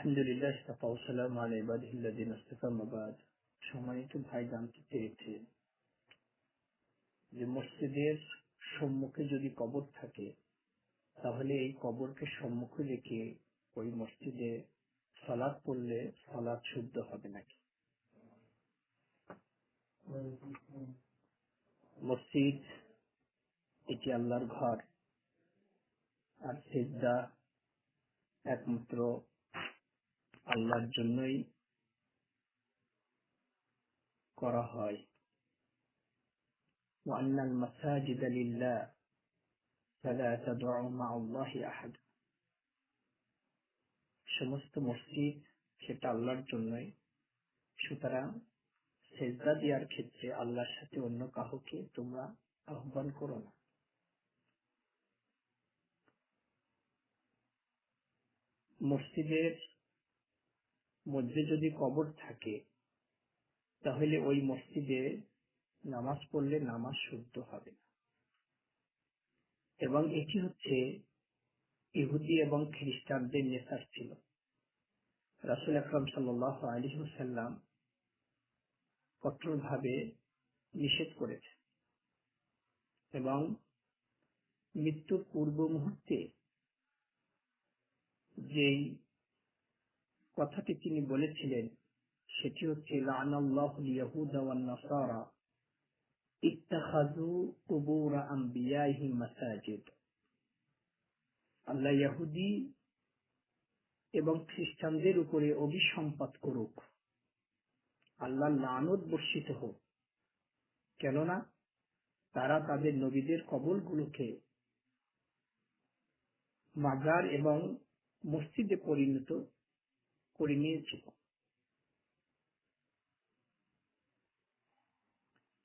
আলহামদুলিল্লাহ সালাম আল ইবাদিল্লাদিন সম্মানিত ভাই জানতে চেয়েছে যে মসজিদের সম্মুখে যদি কবর থাকে তাহলে এই কবরকে সম্মুখে রেখে ওই মসজিদে সালাদ পড়লে সালাদ শুদ্ধ হবে নাকি মসজিদ এটি আল্লাহর ঘর আর সেজদা একমাত্র আল্লাহর জন্যই করা হয় وأن المساجد لله فلا تدعوا مع الله أحد সমস্ত মসজিদ সেটা আল্লাহর জন্যই সুতরাং সেজদা দেওয়ার ক্ষেত্রে আল্লাহর সাথে অন্য কাউকে তোমরা আহ্বান করো না মসজিদের মধ্যে যদি কবর থাকে, তাহলে ওই মসজিদে নামাজ পড়লে নামাজ শুদ্ধ হবে। না এবং এটি হচ্ছে ইহুদি এবং খ্রিস্টানদের নেতার ছিল। রাসুল আকরম সাল্লাহ আলী সাল্লাম কঠোরভাবে নিষেধ করেছে এবং মৃত্যুর পূর্ব মুহূর্তে যেই কথাটি তিনি বলেছিলেন, সেটি হচ্ছে আল্লাহ এবং খ্রিস্টানদের উপরে অভিসম্পাত করুক। আল্লাহ লানত বর্ষিত হোক। কেননা, তারা তাদের নবীদের কবলগুলোকে মাজার এবং মসজিদে পরিণত করে নিয়েছিল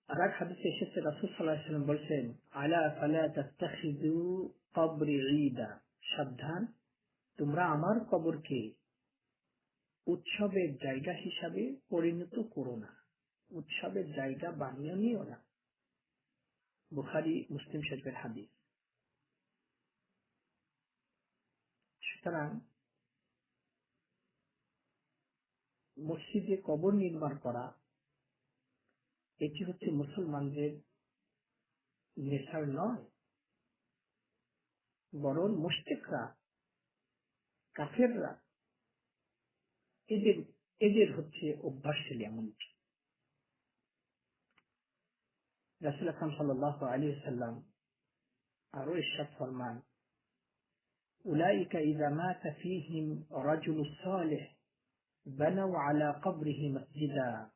আর এক হাদিসে এসেছে, রাসুল সাল্লাহ বলছেন, আলা ফালা তাত্তাখিযু কবরি ঈদা। সাবধান, তোমরা আমার কবরকে উৎসবের জায়গা হিসাবে পরিণত করো না। উৎসবের জায়গা বানিয়ে নিও না। বুখারি, মুসলিম শরীফের হাদিস। সুতরাং মসজিদে কবর নির্মাণ করা, এটি হচ্ছে মুসলমানদের নেশার নয় বরং মুস্তিকরা কাফেররা, এদের এদের হচ্ছে অভ্যাস ছিল এমনটি। রাসুল খান সাল্লাহ আলী সাল্লাম আরও ইসাদ ফরমান, উলাইকা ইজামা তাফিহিম অরাজুল সালেহ। بنوا على قبره مسجدا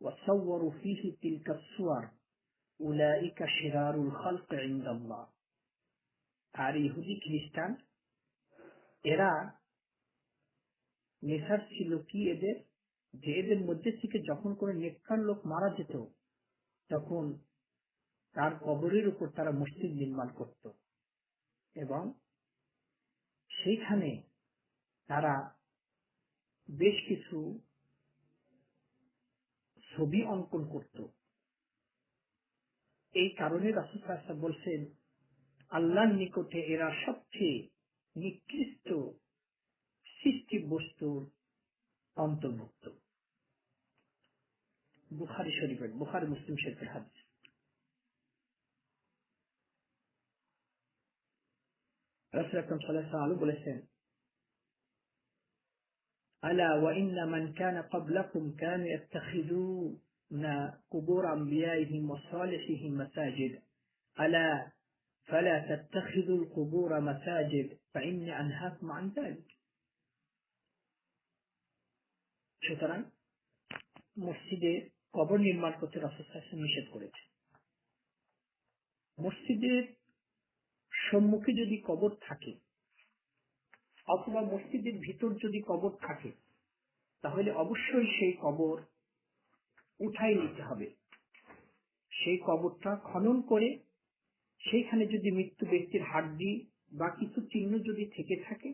وصوروا فيه تلك الصور أولئك شرار الخلق عند الله আর ইহুদি খ্রিস্টান এরা নেশার ছিল কি এদের যে এদের মধ্যে থেকে যখন কোনো নেককার লোক মারা যেত তখন তার কবরের উপর তারা মসজিদ নির্মাণ করত এবং সেইখানে তারা বেশ কিছু ছবি অঙ্কন করত। এই কারণে রাসুল বলছেন, আল্লাহর নিকটে এরা সবচেয়ে নিকৃষ্ট সৃষ্টি বস্তুর অন্তর্ভুক্ত। বুখারি শরীফের বুখারি মুসলিম শরীফের হাদিস। রাসুল আকরম সাল্লাহ আলু বলেছেন ألا وإن من كان قبلكم كانوا يتخذون قبور أنبيائهم وصالحهم مساجد ألا فلا تتخذوا القبور مساجد فإني أنهاكم عن ذلك সুতরাং মসজিদে কবর নির্মাণ করতে রাসুল নিষেধ করেছে মসজিদের সম্মুখে যদি কবর থাকে অথবা মসজিদের ভিতর যদি কবর থাকে, তাহলে অবশ্যই সেই কবর উঠাই নিতে হবে। সেই কবরটা খনন করে সেইখানে যদি মৃত্যু ব্যক্তির হাড্ডি বা কিছু চিহ্ন যদি থেকে থাকে,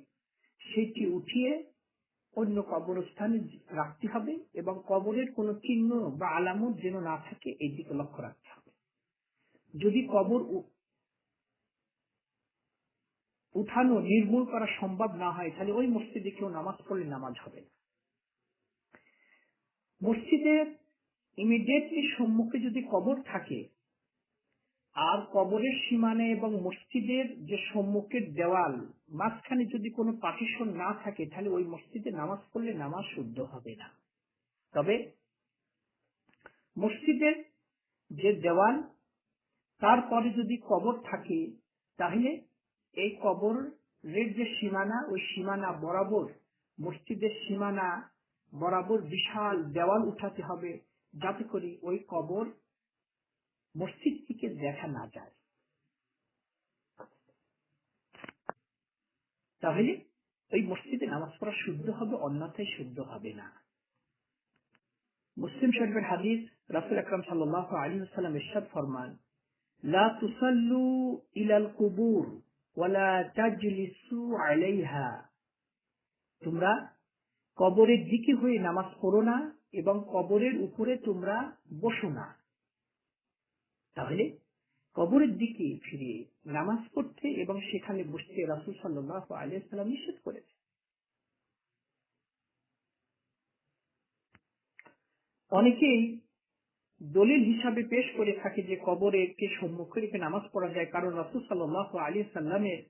সেটি উঠিয়ে অন্য কবরস্থানে রাখতে হবে এবং কবরের কোনো চিহ্ন বা আলামত যেন না থাকে এই দিকে লক্ষ্য রাখতে হবে। যদি কবর উঠানো, নির্মূল করা সম্ভব না হয়, তাহলে ওই মসজিদে কেউ নামাজ পড়লে নামাজ হবে না। মসজিদের ইমিডিয়েটলি সম্মুখে যদি কবর থাকে, আর কবরের সীমানে এবং মসজিদের যে সম্মুখের দেওয়াল, মাঝখানে যদি কোনো পার্টিশন না থাকে, তাহলে ওই মসজিদে নামাজ পড়লে নামাজ শুদ্ধ হবে না। তবে মসজিদের যে দেওয়াল, তারপরে যদি কবর থাকে, তাহলে এই কবরের যে সীমানা, ওই সীমানা বরাবর, মসজিদের সীমানা বরাবর বিশাল দেওয়াল উঠাতে হবে যাতে করে ওই কবর মসজিদ থেকে দেখা না যায়। তাহলে ওই মসজিদে নামাজ পড়া শুদ্ধ হবে, অন্যথায় শুদ্ধ হবে না। মুসলিম শরীফের হাদিস রাসুল আকরাম সাল্লাহ আলী সাল্লাম ইরশাদ ফরমান, লা তুসাল্লু ইলাল কুবুর। তোমরা কবরের দিকে হয়ে নামাজ পড়ো না এবং কবরের উপরে তোমরা বসো না। তাহলে কবরের দিকে ফিরে নামাজ পড়তে এবং সেখানে বসতে রাসুল সাল্লাহ আলিয়াল্লাম নিষেধ করেছে অনেকেই দলিল হিসাবে পেশ করে থাকে যে কবরের কে সম্মুখে রেখে নামাজ পড়া যায়, কারণ রাসুল সাল্লাহ আলী সাল্লামের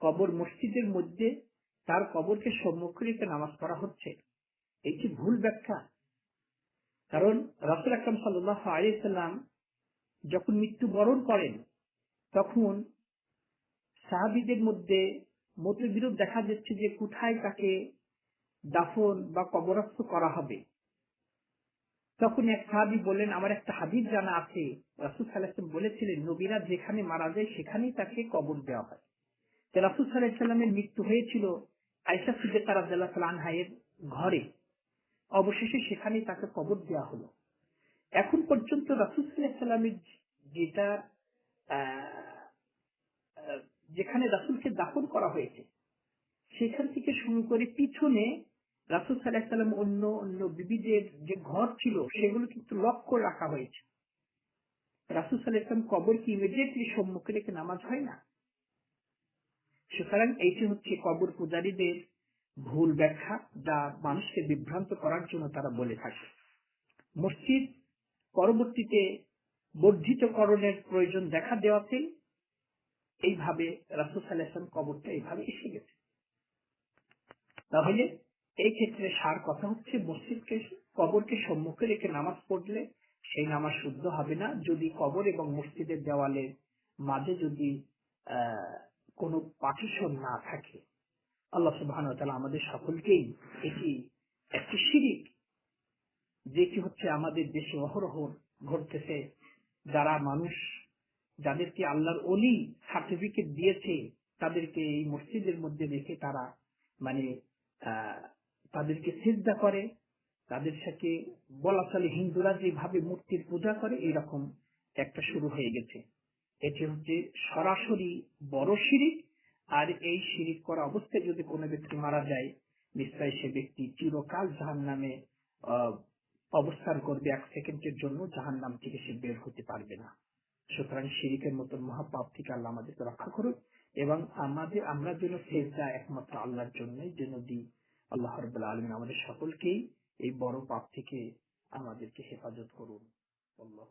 কবর মসজিদের মধ্যে তার কবরকে সম্মুখে রেখে নামাজ পড়া হচ্ছে। এটি ভুল ব্যাখ্যা। কারণ রাসুল আকরম সাল্লাহ আলী সাল্লাম যখন মৃত্যুবরণ করেন, তখন সাহাবিদের মধ্যে মতবিরোধ দেখা যাচ্ছে যে কোথায় তাকে দাফন বা কবরস্থ করা হবে। তখন এক সাহাবি বললেন, আমার একটা হাদিস জানা আছে। রাসুল সাল্লাহাম বলেছিলেন, নবীরা যেখানে মারা যায়, সেখানেই তাকে কবর দেওয়া হয়। তো রাসুল সাল্লাহামের মৃত্যু হয়েছিল আয়সা সিদ্দিকা রাজ্লাহ আনহায়ের ঘরে। অবশেষে সেখানেই তাকে কবর দেওয়া হলো। এখন পর্যন্ত রাসুল সাল্লাহামের যেটা যেখানে রাসুলকে দাফন করা হয়েছে, সেখান থেকে শুরু করে পিছনে রাসুল সাল্লাহাম অন্য অন্য বিবিদের যে ঘর ছিল সেগুলো কিন্তু লক্ষ্য রাখা হয়েছে। রাসুল সাল্লাহাম কবর কি ইমিডিয়েটলি সম্মুখে রেখে নামাজ হয় না। সুতরাং এইটি হচ্ছে কবর পূজারীদের ভুল ব্যাখ্যা, যা মানুষকে বিভ্রান্ত করার জন্য তারা বলে থাকে। মসজিদ পরবর্তীতে বর্ধিতকরণের প্রয়োজন দেখা দেওয়াতে এইভাবে রাসুল সাল্লাহাম কবরটা এইভাবে এসে গেছে। তাহলে এই ক্ষেত্রে সার কথা হচ্ছে? মসজিদকে, কবরকে সম্মুখে রেখে নামাজ পড়লে সেই নামাজ শুদ্ধ হবে না। যদি কবর এবং মসজিদের দেওয়ালের মাঝে যদি কোনো পার্টিশন না থাকে, আল্লাহ সুবাহ আমাদের সকলকেই এটি একটি শিরিক, যেটি হচ্ছে আমাদের দেশে অহরহ ঘটতেছে। যারা মানুষ যাদেরকে আল্লাহর অলি সার্টিফিকেট দিয়েছে, তাদেরকে এই মসজিদের মধ্যে রেখে তারা মানে তাদেরকে সিদ্ধা করে, তাদের সাথে বলা চলে হিন্দুরা যেভাবে মূর্তির পূজা করে এরকম একটা শুরু হয়ে গেছে। এটি হচ্ছে সরাসরি বড় শিরিক, আর এই শিরিক করা অবস্থায় যদি কোনো ব্যক্তি মারা যায়, নিশ্চয় সে ব্যক্তি চিরকাল জাহান নামে অবস্থান করবে এক সেকেন্ডের জন্য জাহান নাম থেকে সে বের হতে পারবে না। সুতরাং শিরিকের মতন মহাপাপ থেকে আল্লাহ আমাদেরকে রক্ষা করুক, এবং আমাদের, আমরা যেন সেজদা একমাত্র আল্লাহর জন্যই, যেন দিই। আল্লাহ রবাহ আলমিন আমাদের সকলকেই এই বড় পাপ থেকে আমাদেরকে হেফাজত করুন। আল্লাহ